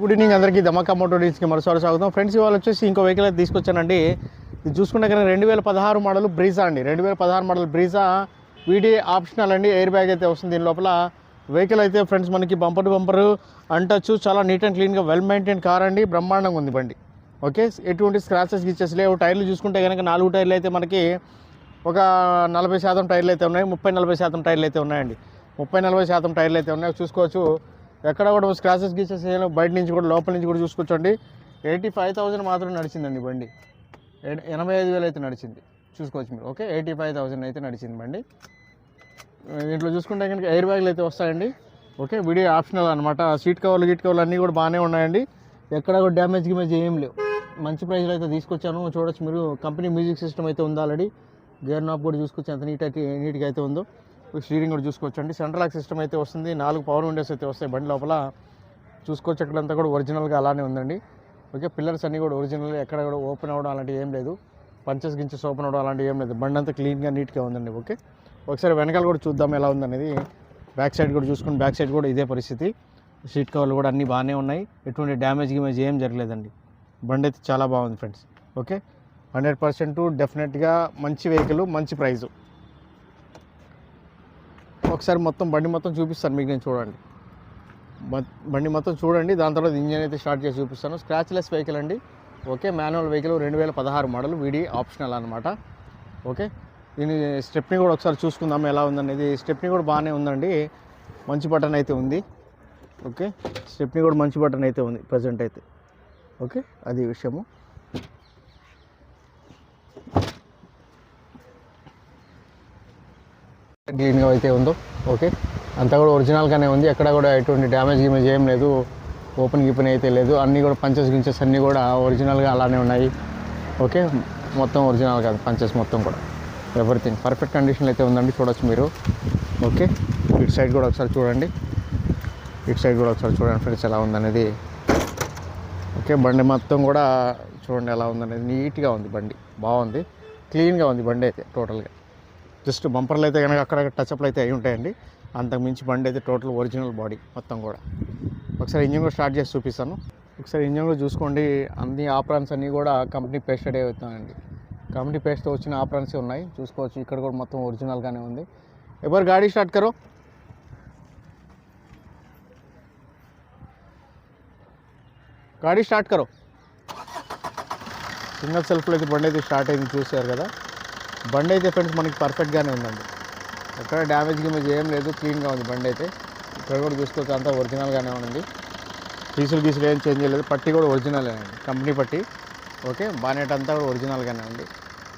Good evening అందరికీ. ధమాకా motor డీల్స్కి మరోసారి స్వాగతం. ఫ్రెండ్స్ ఇవాళ వచ్చేసి ఇంకో వెహికల్ అయితే తీసుకొచ్చానండి. ఇది చూసుకుంటే కనుక రెండు వేల పదహారు మోడల్ బ్రీజా అండి. రెండు వేల పదహారు మోడల్ బ్రీజా వీడి ఆప్షనల్ అండి. ఎయిర్ బ్యాగ్ అయితే వస్తుంది దీని లోపల. వెహికల్ అయితే ఫ్రెండ్స్ మనకి బంపర్ టు బంపర్ అంటచ్చు. చాలా నీట్ అండ్ క్లీన్గా వెల్ మెయింటైన్ కార్ అండి. బ్రహ్మాండంగా ఉంది బండి. ఓకే ఎటువంటి స్క్రాచెస్ గిచ్చెస్ లేవు. టైర్లు చూసుకుంటే కనుక నాలుగు టైర్లు అయితే మనకి ఒక నలభై శాతం టైర్లు అయితే ఉన్నాయి. ముప్పై నలభై శాతం టైర్లు అయితే ఉన్నాయండి. ముప్పై నలభై శాతం టైర్లు అయితే ఉన్నాయి. చూసుకోవచ్చు. ఎక్కడ కూడా స్క్రాచెస్ గీచెస్ ఏం బయట నుంచి కూడా లోపల నుంచి కూడా చూసుకోవచ్చండి. ఎయిటీ ఫైవ్ థౌసండ్ మాత్రం నడిచిందండి బండి. ఎనభై ఐదు వేలు అయితే నడిచింది. చూసుకోవచ్చు మీరు ఓకే? ఎయిటీ ఫైవ్ థౌసండ్ అయితే నడిచింది బండి. దీంట్లో చూసుకుంటే కనుక ఎయిర్ బ్యాగ్లు అయితే వస్తాయండి. ఓకే? వీడియో ఆప్షనల్ అనమాట సీట్ కవర్లు గీట్ కవర్లు అన్నీ కూడా బాగానే ఉన్నాయండి. ఎక్కడ కూడా డ్యామేజ్ గిమేజ్ ఏం లేవు. మంచి ప్రైస్లో అయితే తీసుకొచ్చాను. చూడొచ్చు మీరు. కంపెనీ మ్యూజిక్ సిస్టమ్ అయితే ఉంది ఆల్రెడీ? గేర్ నాప్ కూడా చూసుకోవచ్చు ఎంత నీట్ అయితే నీట్గా అయితే ఉందో. స్టీరింగ్ కూడా చూసుకోవచ్చు అండి సెంట్రల్ లాక్ సిస్టమ్ అయితే వస్తుంది. నాలుగు పవర్ విండోస్ అయితే వస్తాయి బండి లోపల. చూసుకోవచ్చు అక్కడంతా కూడా ఒరిజినల్గా అలానే ఉందండి. ఓకే పిల్లర్స్ అన్నీ కూడా ఒరిజినల్ ఎక్కడ కూడా ఓపెన్ అవ్వడం అలాంటివి ఏం లేదు. పంచెస్ గించెస్ ఓపెన్ అవ్వడం అలాంటివి ఏం లేదు. బండి అంతా క్లీన్గా నీట్గా ఉందండి. ఓకే ఒకసారి వెనకాల కూడా చూద్దాం ఎలా ఉందనేది. బ్యాక్ సైడ్ కూడా చూసుకుని బ్యాక్ సైడ్ కూడా ఇదే పరిస్థితి. సీట్ కవర్లు కూడా అన్నీ బాగానే ఉన్నాయి. ఎటువంటి డ్యామేజ్ గిమేజ్ ఏం జరగలేదండి. బండి అయితే చాలా బాగుంది ఫ్రెండ్స్. ఓకే హండ్రెడ్ పర్సెంట్ డెఫినెట్గా మంచి వెహికల్ మంచి ప్రైజు ఒకసారి మొత్తం బండి మొత్తం చూపిస్తాను మీకు నేను చూడండి. బండి మొత్తం చూడండి దాని తర్వాత ఇంజన్ అయితే స్టార్ట్ చేసి చూపిస్తాను. స్క్రాచ్లెస్ వెహికల్ అండి. ఓకే మాన్యువల్ వెహికల్ రెండు వేల పదహారు మోడల్ వీడి ఆప్షనల్ అనమాట ఓకే దీని స్టెప్ని కూడా ఒకసారి చూసుకుందాం ఎలా ఉందనేది. స్టెప్ని కూడా బాగానే ఉందండి. మంచి బటన్ అయితే ఉంది. ఓకే స్టెప్ని కూడా మంచి బటన్ అయితే ఉంది ప్రజెంట్ అయితే. ఓకే అది విషయము. క్లీన్గా అయితే ఉందో. ఓకే? అంతా కూడా ఒరిజినల్గానే ఉంది. ఎక్కడ కూడా ఎటువంటి డ్యామేజ్ గిమేజ్ ఏం లేదు. ఓపెన్ గిపెన్ అయితే లేదు. అన్నీ కూడా పంచెస్ గించెస్ అన్నీ కూడా ఒరిజినల్గా అలానే ఉన్నాయి. ఓకే? మొత్తం ఒరిజినల్ కాదు. పంచెస్ మొత్తం కూడా. ఎవ్రీథింగ్ పర్ఫెక్ట్ కండిషన్లో అయితే ఉందండి. చూడొచ్చు మీరు. ఓకే? ఇటు సైడ్ కూడా ఒకసారి చూడండి. ఇటు సైడ్ కూడా ఒకసారి చూడండి ఫ్రెండ్స్ ఎలా ఉందనేది. ఓకే? బండి మొత్తం కూడా చూడండి ఎలా ఉందనేది. నీట్గా ఉంది బండి. బాగుంది. క్లీన్గా ఉంది బండి అయితే టోటల్గా జస్ట్ బంపర్లు అయితే కనుక అక్కడ టచ్అప్లు అయితే అయి ఉంటాయండి. అంతకు మించి బండి అయితే టోటల్ ఒరిజినల్ బాడీ మొత్తం కూడా. ఒకసారి ఇంజిన్ కూడా స్టార్ట్ చేసి చూపిస్తాను. ఒకసారి ఇంజిన్ కూడా చూసుకోండి. అన్ని ఆప్రాన్స్ అన్నీ కూడా కంపెనీ పేస్టెడ్ అవుతాయండి కంపెనీ పేస్ట్తో వచ్చిన ఆపరాన్సే ఉన్నాయి. చూసుకోవచ్చు. ఇక్కడ కూడా మొత్తం ఒరిజినల్గానే ఉంది. ఎవరు గాడి స్టార్ట్ కరో? గాడి స్టార్ట్ కరో. సింగల్ సెల్ఫ్లో అయితే బండి అయితే స్టార్ట్ అయింది చూసారు కదా. బండి అయితే ఫ్రెండ్స్ మనకి పర్ఫెక్ట్గానే ఉందండి. ఎక్కడ డ్యామేజ్ గిమేజ్ ఏం లేదు క్లీన్గా ఉంది బండి అయితే. ఇక్కడ కూడా చూసుకోవచ్చు అంతా ఒరిజినల్గానే ఉంది పీసులు గీసులు ఏం చేంజ్ చేయలేదు పట్టి కూడా ఒరిజినలే అండి. కంపెనీ పట్టి. ఓకే బానెట్ అంతా కూడా ఒరిజినల్గానే ఉంది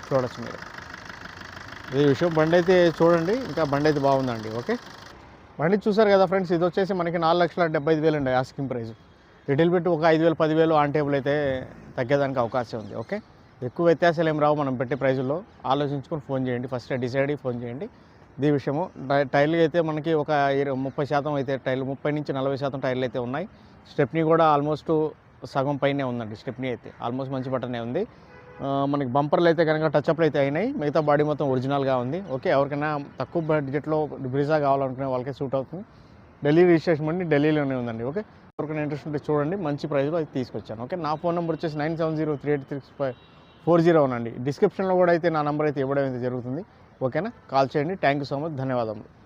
చూడొచ్చు మీరు. ఈ విషయం బండి అయితే చూడండి ఇంకా బండి అయితే బాగుందండి ఓకే. బండి చూసారు కదా ఫ్రెండ్స్ ఇది వచ్చేసి మనకి నాలుగు లక్షల డెబ్బై ఐదు వేలు అండి ఆస్కింగ్ ప్రైస్ రిటైల్ పెట్టి ఒక ఐదు వేలు పదివేలు ఆన్ టేబుల్ అయితే తగ్గేదానికి అవకాశం ఉంది ఓకే. ఎక్కువ వ్యత్యాసాలు ఏం రావు మనం పెట్టే ప్రైజుల్లో. ఆలోచించుకొని ఫోన్ చేయండి. ఫస్ట్ డిసైడ్ ఫోన్ చేయండి. దీ విషయము. టైర్లు అయితే మనకి ఒక ఇరవై ముప్పై శాతం అయితే టైర్లు ముప్పై నుంచి నలభై శాతం టైర్లు అయితే ఉన్నాయి. స్టెప్నీ కూడా ఆల్మోస్ట్ సగం పైనే ఉందండి స్టెప్నీ అయితే. ఆల్మోస్ట్ మంచి బటనే ఉంది. మనకి బంపర్లు అయితే కనుక టచ్అప్లు అయితే అయినాయి. మిగతా బాడీ మొత్తం ఒరిజినల్గా ఉంది. ఓకే ఎవరికైనా తక్కువ బడ్జెట్లో బ్రిజా కావాలనుకునే వాళ్ళకి సూట్ అవుతుంది. ఢిల్లీ రిజిస్ట్రేషన్ అండి ఢిల్లీలోనే ఉందండి. ఓకే ఎవరికైనా ఇంట్రెస్ట్ ఉంటే చూడండి. మంచి ప్రైస్లో అయితే తీసుకొచ్చాను. ఓకే నా ఫోన్ నెంబర్ వచ్చేసి nine seven zero three eight six five four zero one అండి. డిస్క్రిప్షన్లో కూడా అయితే నా నెంబర్ అయితే ఇవ్వడం అయితే జరుగుతుంది. ఓకేనా? కాల్ చేయండి. Thank you so much. ధన్యవాదములు.